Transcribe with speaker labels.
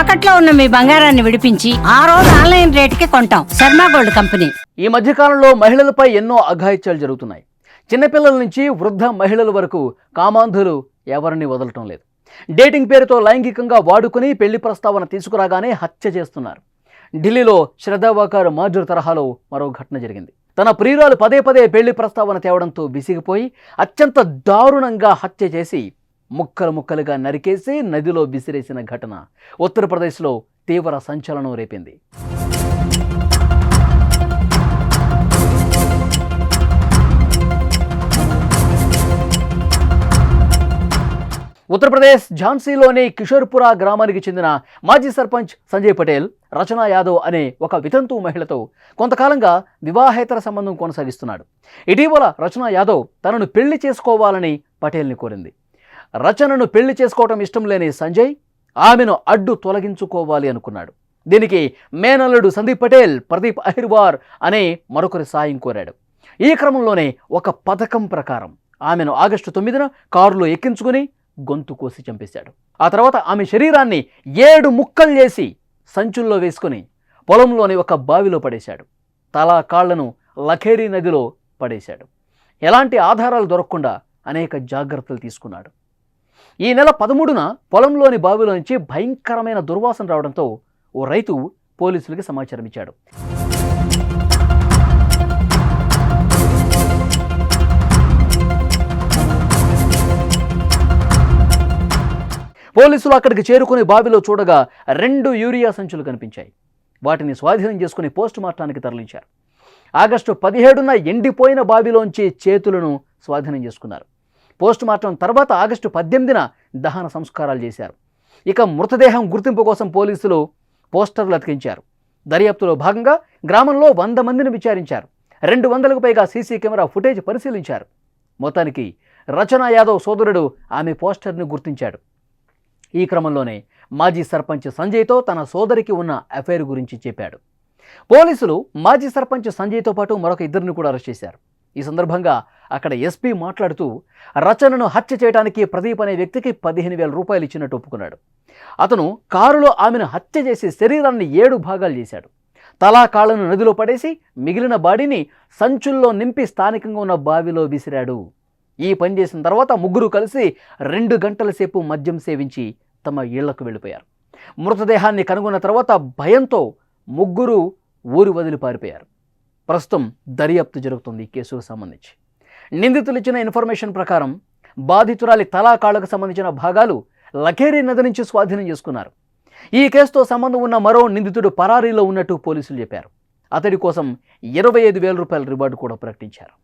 Speaker 1: తాకట్లో ఉన్న మీ బంగారాన్ని విడిపించి ఆ రోజు ఆన్లైన్ రేటుకి కొంటాం. Sharma gold company.
Speaker 2: ఈ మధ్యకాలంలో మహిళలపై ఎన్నో అఘాయిత్యాలు జరుగుతున్నాయి. చిన్నపిల్లల నుంచి వృద్ధ మహిళల వరకు కామాంధులు ఎవరిని వదలటం లేదు. డేటింగ్ పేరుతో లైంగికంగా వాడుకుని పెళ్ళి ప్రస్తావన తీసుకురాగానే హత్య చేస్తున్నారు. ఢిల్లీలో శ్రద్ధావాకారు మాజూర్ తరహాలో మరో ఘటన జరిగింది. తన ప్రియురాలు పదే పదే పెళ్ళి ప్రస్తావన తేవడంతో విసిగిపోయి అత్యంత దారుణంగా హత్య చేసి ముక్కలు ముక్కలుగా నరికేసి నదిలో విసిరేసిన ఘటన ఉత్తరప్రదేశ్లో తీవ్ర సంచలనం రేపింది. ఉత్తరప్రదేశ్ ఝాన్సీలోని కిషోర్పురా గ్రామానికి చెందిన మాజీ సర్పంచ్ సంజయ్ పటేల్ రచనా యాదవ్ అనే ఒక వితంతు మహిళతో కొంతకాలంగా వివాహేతర సంబంధం కొనసాగిస్తున్నాడు. ఇటీవల రచనా యాదవ్ తనను పెళ్ళి చేసుకోవాలని పటేల్ని కోరింది. రచనను పెళ్ళి చేసుకోవటం ఇష్టం లేని సంజయ్ ఆమెను అడ్డు తొలగించుకోవాలి అనుకున్నాడు. దీనికి మేనల్లుడు సందీప్ పటేల్ ప్రదీప్ అహిర్వార్ అనే మరొకరి సాయం కోరాడు. ఈ క్రమంలోనే ఒక పథకం ప్రకారం ఆమెను ఆగస్టు తొమ్మిదిన కారులో ఎక్కించుకుని గొంతు కోసి చంపేశాడు. ఆ తర్వాత ఆమె శరీరాన్ని ఏడు ముక్కలు చేసి సంచుల్లో వేసుకుని పొలంలోని ఒక బావిలో పడేశాడు. తలా కాళ్ళను లఖేరీ నదిలో పడేశాడు. ఎలాంటి ఆధారాలు దొరకకుండా అనేక జాగ్రత్తలు తీసుకున్నాడు. ఈ నెల పదమూడున పొలంలోని బావిలో నుంచి భయంకరమైన దుర్వాసన రావడంతో ఓ రైతు పోలీసులకి సమాచారం ఇచ్చాడు. పోలీసులు అక్కడికి చేరుకుని బావిలో చూడగా రెండు యూరియా సంచులు కనిపించాయి. వాటిని స్వాధీనం చేసుకుని పోస్ట్ మార్టానికి తరలించారు. ఆగస్టు పదిహేడున ఎండిపోయిన బావిలోంచి చేతులను స్వాధీనం చేసుకున్నారు. పోస్ట్ మార్టం తర్వాత ఆగస్టు పద్దెనిమిదిన దహన సంస్కారాలు చేశారు. ఇక మృతదేహం గుర్తింపు కోసం పోలీసులు పోస్టర్లు అతికించారు. దర్యాప్తులో భాగంగా గ్రామంలో వంద మందిని విచారించారు. రెండు వందలకు పైగా సీసీ కెమెరా ఫుటేజ్ పరిశీలించారు. మొత్తానికి రచనా యాదవ్ సోదరుడు ఆమె పోస్టర్ని గుర్తించాడు. ఈ క్రమంలోనే మాజీ సర్పంచ్ సంజయ్తో తన సోదరికి ఉన్న అఫైర్ గురించి చెప్పాడు. పోలీసులు మాజీ సర్పంచ్ సంజయ్తో పాటు మరొక ఇద్దరిని కూడా అరెస్ట్ చేశారు. ఈ సందర్భంగా అక్కడ ఎస్పీ మాట్లాడుతూ రచనను హత్య చేయడానికి ప్రదీప్ అనే వ్యక్తికి పదిహేను వేల రూపాయలు ఇచ్చినట్టు ఒప్పుకున్నాడు. అతను కారులో ఆమెను హత్య చేసి శరీరాన్ని ఏడు భాగాలు చేశాడు. తలా కాళ్ళను నదిలో పడేసి మిగిలిన బాడీని సంచుల్లో నింపి స్థానికంగా ఉన్న బావిలో విసిరాడు. ఈ పని చేసిన తర్వాత ముగ్గురు కలిసి రెండు గంటల సేపు మద్యం సేవించి తమ ఇళ్ళకు వెళ్ళిపోయారు. మృతదేహాన్ని కనుగొన్న తర్వాత భయంతో ముగ్గురు ఊరు వదిలి పారిపోయారు. ప్రస్తుతం దర్యాప్తు జరుగుతుంది ఈ కేసుకు సంబంధించి. నిందితులు ఇచ్చిన ఇన్ఫర్మేషన్ ప్రకారం బాధితురాలి తలాకాళ్ళకు సంబంధించిన భాగాలు లఖేరీ నది నుంచి స్వాధీనం చేసుకున్నారు. ఈ కేసుతో సంబంధం ఉన్న మరో నిందితుడు పరారీలో ఉన్నట్టు పోలీసులు చెప్పారు. అతడి కోసం ఇరవై ఐదు వేల రూపాయల రివార్డు కూడా ప్రకటించారు.